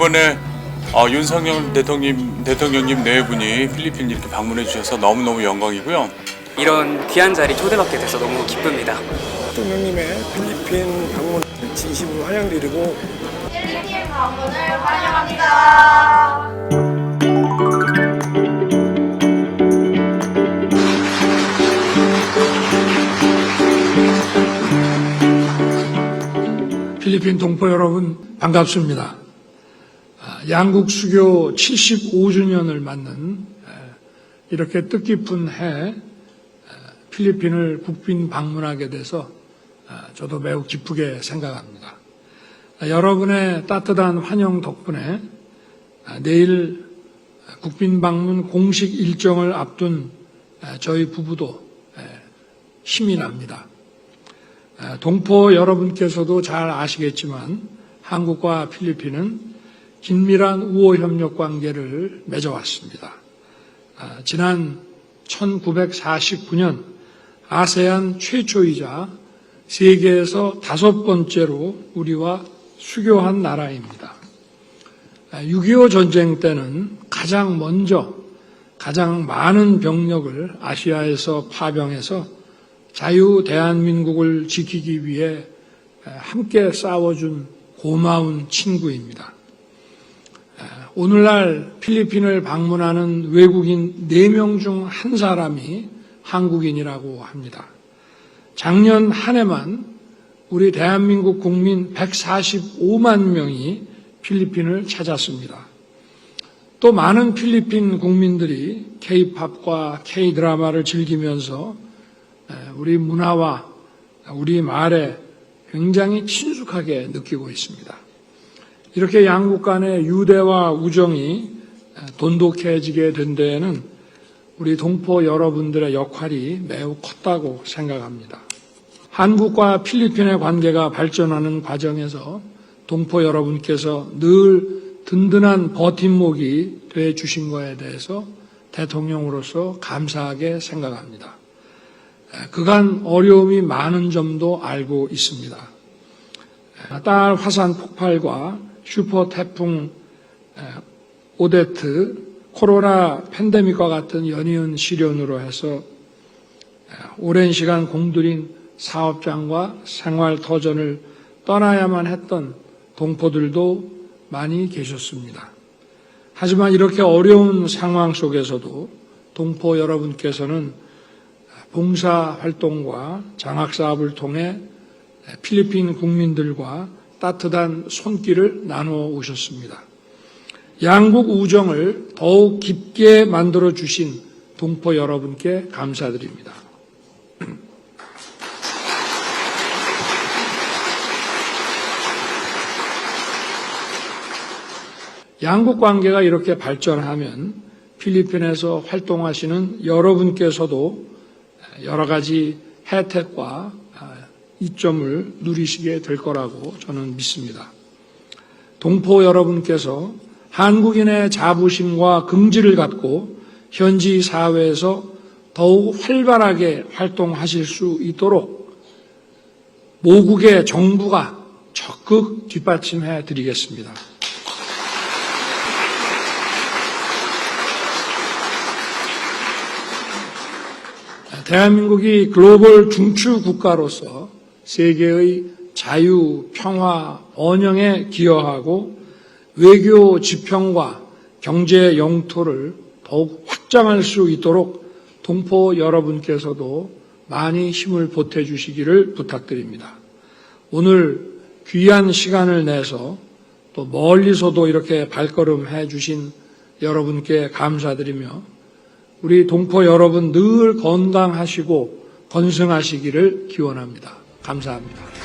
이번에 어, 윤석열 대통령, 대통령님 네 분이 필리핀 이렇게 방문해 주셔서 너무너무 영광이고요. 이런 귀한 자리 초대받게 돼서 너무 기쁩니다. 대통령님의 필리핀 방문 진심으로 환영드리고 필리핀 방문을 환영합니다. 필리핀 동포 여러분 반갑습니다. 아, 양국 수교 75주년을 맞는 에, 이렇게 뜻깊은 해 에, 필리핀을 국빈 방문하게 돼서 아, 저도 매우 기쁘게 생각합니다. 아, 여러분의 따뜻한 환영 덕분에 아, 내일 국빈 방문 공식 일정을 앞둔 에, 저희 부부도 에, 힘이 납니다. 아, 동포 여러분께서도 잘 아시겠지만 한국과 필리핀은 긴밀한 우호 협력 관계를 맺어왔습니다. 아, 지난 1949년 아세안 최초이자 세계에서 다섯 번째로 우리와 수교한 나라입니다. 6.25 전쟁 때는 가장 먼저 가장 많은 병력을 아시아에서 파병해서 자유 대한민국을 지키기 위해 함께 싸워준 고마운 친구입니다. 오늘날 필리핀을 방문하는 외국인 4명 중 한 사람이 한국인이라고 합니다. 작년 한 해만 우리 대한민국 국민 145만 명이 필리핀을 찾았습니다. 또 많은 필리핀 국민들이 K-팝과 K-드라마를 즐기면서 우리 문화와 우리 말에 굉장히 친숙하게 느끼고 있습니다. 이렇게 양국 간의 유대와 우정이 돈독해지게 된 데에는 우리 동포 여러분들의 역할이 매우 컸다고 생각합니다. 한국과 필리핀의 관계가 발전하는 과정에서 동포 여러분께서 늘 든든한 버팀목이 돼 주신 것에 대해서 대통령으로서 감사하게 생각합니다. 그간 어려움이 많은 점도 알고 있습니다. 딸 화산 폭발과 슈퍼 태풍 오데트, 코로나 팬데믹과 같은 연이은 시련으로 해서 오랜 시간 공들인 사업장과 생활 터전을 떠나야만 했던 동포들도 많이 계셨습니다. 하지만 이렇게 어려운 상황 속에서도 동포 여러분께서는 봉사 활동과 장학 사업을 통해 필리핀 국민들과 따뜻한 손길을 나누어 오셨습니다. 양국 우정을 더욱 깊게 만들어 주신 동포 여러분께 감사드립니다. 양국 관계가 이렇게 발전하면 필리핀에서 활동하시는 여러분께서도 여러 가지 혜택과 이점을 누리시게 될 거라고 저는 믿습니다. 동포 여러분께서 한국인의 자부심과 긍지를 갖고 현지 사회에서 더욱 활발하게 활동하실 수 있도록 모국의 정부가 적극 뒷받침해 드리겠습니다. 대한민국이 글로벌 중추 국가로서 세계의 자유, 평화, 번영에 기여하고 외교 지평과 경제 영토를 더욱 확장할 수 있도록 동포 여러분께서도 많이 힘을 보태 주시기를 부탁드립니다. 오늘 귀한 시간을 내서 또 멀리서도 이렇게 발걸음해 주신 여러분께 감사드리며 우리 동포 여러분 늘 건강하시고 건승하시기를 기원합니다. 감사합니다.